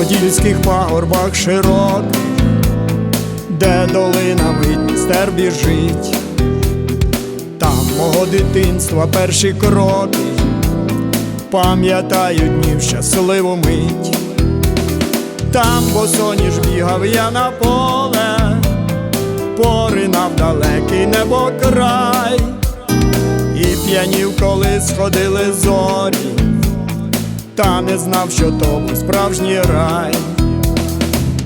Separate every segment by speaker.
Speaker 1: подільських пагорбах широких, де долинами Дністер біжить, там мого дитинства перші кроки, пам'ятаю днів щасливу мить, там босоніж бігав я на поле, поринав далекий небокрай, і п'янів, коли сходили зорі та не знав, що то був справжній рай.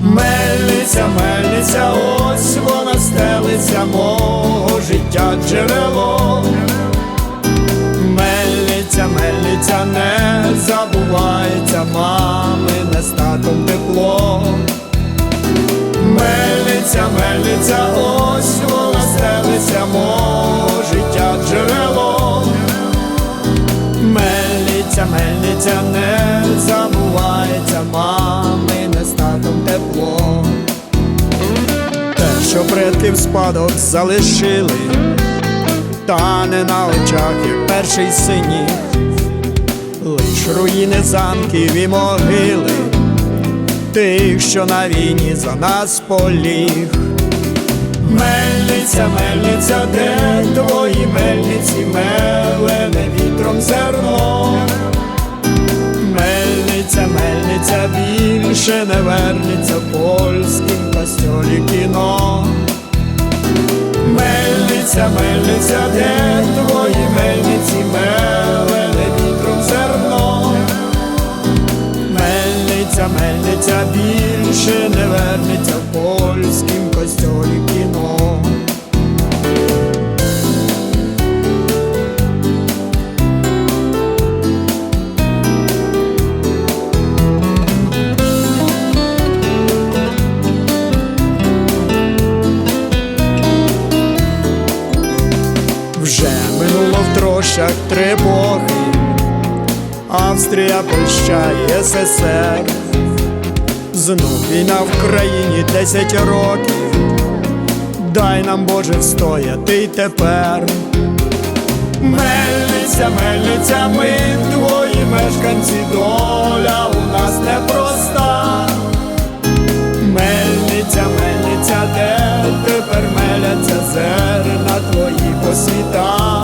Speaker 1: Мельниця, мельниця, ось вона стелиться мого життя джерело. Мельниця, мельниця, не забувається, мамине з татом тепло. Мельниця, мельниця, ось вона стелиться мого Мельниця, не забувається, мамине з татом тепло. Те, що предки в спадок залишили, та не на очах, як перший сині, лиш руїни замків і могили, тих, що на війні за нас поліг. Мельниця, мельниця, де твої більше не вернеться в польськім костьолі кіно. Мельниця, мельниця, де твої мельниці, мелене в трощах три епохи, Австрія, і СССР. Знов війна в країні десять років. Дай нам Боже встояти й тепер. Мельниця, мельниця, ми твої мешканці, доля у нас непроста. Мельниця, мельниця, де тепер меляться зерна твої по світах.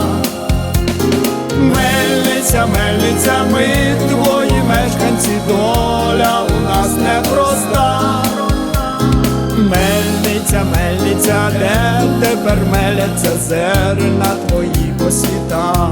Speaker 1: Мельниця, мельниця, ми твої мешканці, доля у нас непроста. Мельниця, мельниця, де тепер меляться зерна твої по світах.